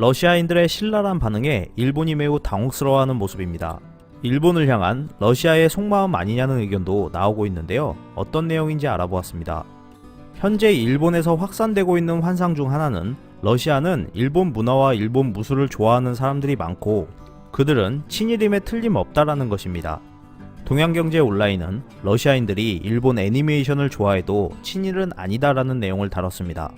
러시아인들의 신랄한 반응에 일본이 매우 당혹스러워하는 모습입니다. 일본을 향한 러시아의 속마음 아니냐는 의견도 나오고 있는데요. 어떤 내용인지 알아보았습니다. 현재 일본에서 확산되고 있는 환상 중 하나는 러시아는 일본 문화와 일본 무술을 좋아하는 사람들이 많고 그들은 친일임에 틀림없다라는 것입니다. 동양경제 온라인은 러시아인들이 일본 애니메이션을 좋아해도 친일은 아니다라는 내용을 다뤘습니다.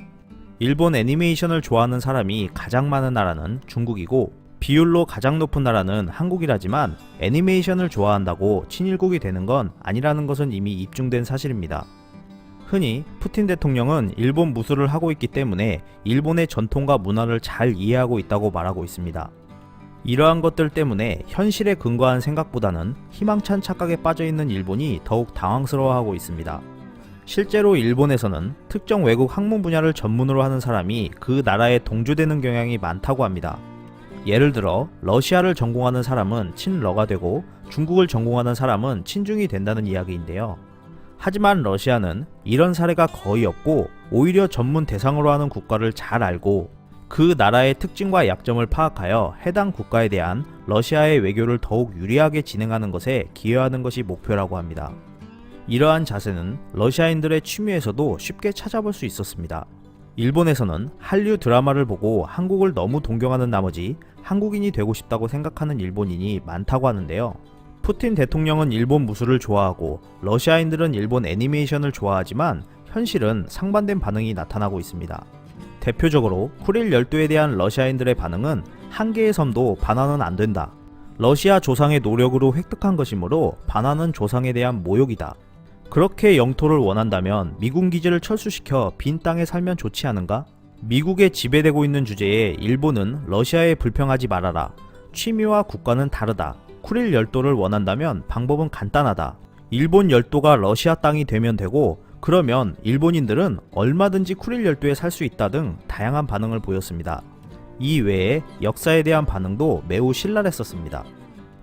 일본 애니메이션을 좋아하는 사람이 가장 많은 나라는 중국이고 비율로 가장 높은 나라는 한국이라지만 애니메이션을 좋아한다고 친일국이 되는 건 아니라는 것은 이미 입증된 사실입니다. 흔히 푸틴 대통령은 일본 무술을 하고 있기 때문에 일본의 전통과 문화를 잘 이해하고 있다고 말하고 있습니다. 이러한 것들 때문에 현실에 근거한 생각보다는 희망찬 착각에 빠져 있는 일본이 더욱 당황스러워하고 있습니다. 실제로 일본에서는 특정 외국 학문 분야를 전문으로 하는 사람이 그 나라에 동조되는 경향이 많다고 합니다. 예를 들어 러시아를 전공하는 사람은 친러가 되고 중국을 전공하는 사람은 친중이 된다는 이야기인데요. 하지만 러시아는 이런 사례가 거의 없고 오히려 전문 대상으로 하는 국가를 잘 알고 그 나라의 특징과 약점을 파악하여 해당 국가에 대한 러시아의 외교를 더욱 유리하게 진행하는 것에 기여하는 것이 목표라고 합니다. 이러한 자세는 러시아인들의 취미에서도 쉽게 찾아볼 수 있었습니다. 일본에서는 한류 드라마를 보고 한국을 너무 동경하는 나머지 한국인이 되고 싶다고 생각하는 일본인이 많다고 하는데요. 푸틴 대통령은 일본 무술을 좋아하고 러시아인들은 일본 애니메이션을 좋아하지만 현실은 상반된 반응이 나타나고 있습니다. 대표적으로 쿠릴 열도에 대한 러시아인들의 반응은 한 개의 섬도 반환은 안 된다. 러시아 조상의 노력으로 획득한 것이므로 반환은 조상에 대한 모욕이다. 그렇게 영토를 원한다면 미군 기지를 철수시켜 빈 땅에 살면 좋지 않은가? 미국에 지배되고 있는 주제에 일본은 러시아에 불평하지 말아라. 취미와 국가는 다르다. 쿠릴 열도를 원한다면 방법은 간단하다. 일본 열도가 러시아 땅이 되면 되고 그러면 일본인들은 얼마든지 쿠릴 열도에 살 수 있다 등 다양한 반응을 보였습니다. 이 외에 역사에 대한 반응도 매우 신랄했었습니다.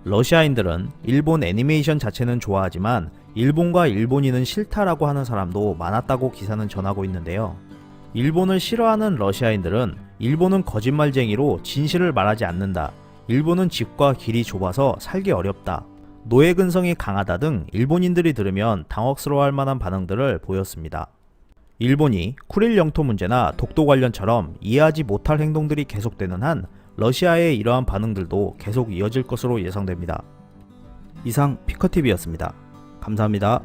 러시아인들은 일본 애니메이션 자체는 좋아하지만 일본과 일본인은 싫다라고 하는 사람도 많았다고 기사는 전하고 있는데요. 일본을 싫어하는 러시아인들은 일본은 거짓말쟁이로 진실을 말하지 않는다. 일본은 집과 길이 좁아서 살기 어렵다. 노예 근성이 강하다 등 일본인들이 들으면 당혹스러워할 만한 반응들을 보였습니다. 일본이 쿠릴 영토 문제나 독도 관련처럼 이해하지 못할 행동들이 계속되는 한 러시아의 이러한 반응들도 계속 이어질 것으로 예상됩니다. 이상 피커TV였습니다. 감사합니다.